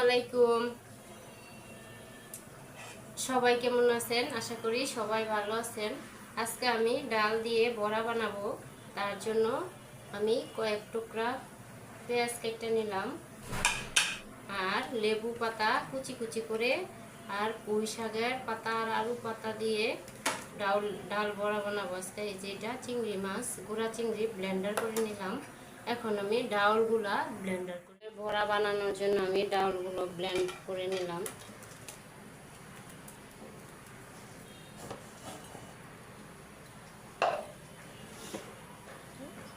আলাইকুম সবাই কেমন আছেন? আশা করি সবাই ভালো আছেন। আজকে আমি ডাল দিয়ে বড়া বানাবো। তার জন্য আমি কয়েক টুকরা পেঁয়াজ কেটে নিলাম আর লেবু পাতা কুচি কুচি করে আর পুঁই শাকের পাতা আর আলু পাতা দিয়ে ডাল ডাল বড়া বানাবো। আজকে এই যে এটা চিংড়ি মাছ, গুঁড়া চিংড়ি ব্লেন্ডার করে নিলাম। এখন আমি ডাউলগুলা ব্লেন্ডার করে বড়া বানানোর জন্য আমি ডাউলগুলো ব্লেন্ড করে নিলাম।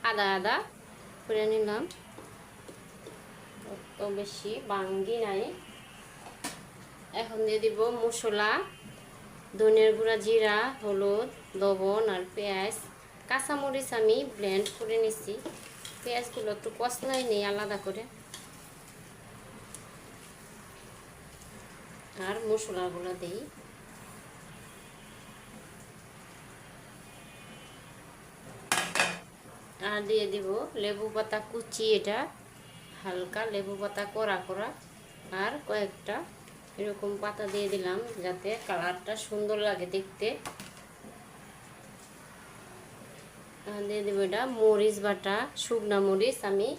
আদা আদা করে নিলাম। অত বেশি বাঙ্গি নাই। এখন দিয়ে দিব মশলা ধনের গুঁড়া, জিরা, হলুদ, লবণ আর পেঁয়াজ। কাঁচামরিচ আমি ব্লেন্ড করে নিছি। পেঁয়াজগুলো একটু কষলাই নেই, আলাদা করে। আর মশলাগুলো দিই। আর দিয়ে দিব লেবু পাতা কুচি এটা, হালকা লেবু পাতা করা করা আর কয়েকটা এরকম পাতা দিয়ে দিলাম যাতে কালারটা সুন্দর লাগে দেখতে। আর দিয়ে দেবো এটা মরিচ বাটা, শুকনা মরিচ আমি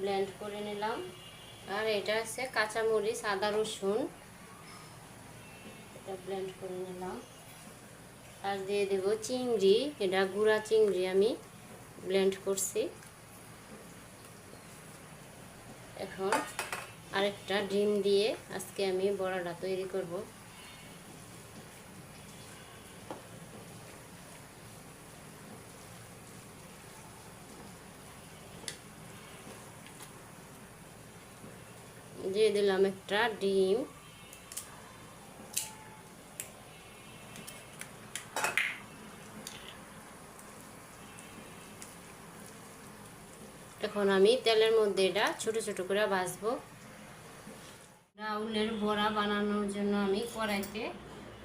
ব্লেন্ড করে নিলাম। আর এটা আছে কাঁচা মরিচ, আদা রসুন। এটা ব্লেন্ড করে নিলাম। আর দিয়ে দেব চিংড়ি, এটা গুঁড়া চিংড়ি আমি ব্লেন্ড করছি। এখন আরেকটা ডিম দিয়ে আজকে আমি বড়াটা তৈরি করব। দিয়ে দিলাম একটা ডিম। এখন আমি তেলের মধ্যে এটা ছোট ছোট করে ভাজবো। রাউলের বড়া বানানোর জন্য আমি কড়াইতে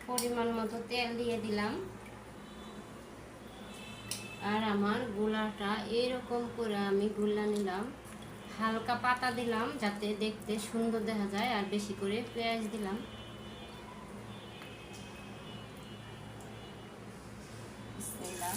পরিমাণ মতো তেল দিয়ে দিলাম। আর আমার গোলাটা এরকম করে আমি গুলা নিলাম। হালকা পাতা দিলাম যাতে দেখতে সুন্দর দেখা যায়, আর বেশি করে পেঁয়াজ দিলাম। বিসমিল্লাহ।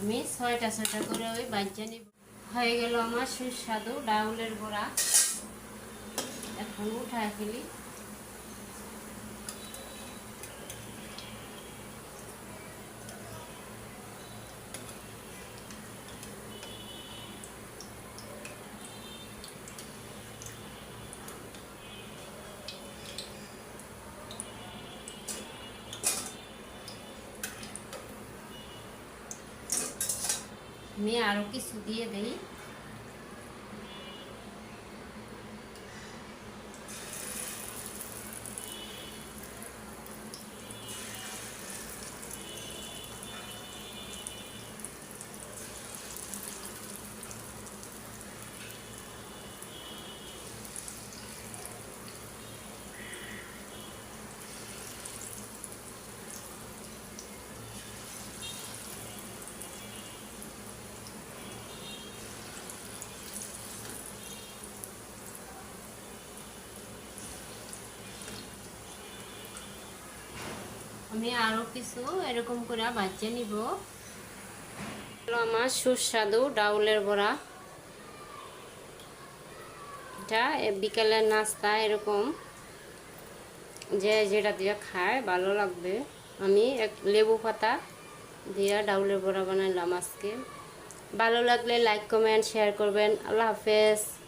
আমি ছয়টা ছয়টা করে ওই বাজ্যা নিব। হয়ে গেল আমার সুস্বাদু ডাউলের বড়া। এখন উঠায় ফেলি। আমি আরও কিছু দিয়ে দেই আমি আরও কিছু এরকম করে বাচ্চা নিব। আমার সুস্বাদু ডাউলের বড়া। এটা বিকালের নাস্তা এরকম। যে যেটা দিয়ে খায়, ভালো লাগবে। আমি এক লেবু পাতা দিয়ে ডাউলের বড়া বানাইলাম আজকে। ভালো লাগলে লাইক কমেন্ট শেয়ার করবেন। আল্লাহ হাফেজ।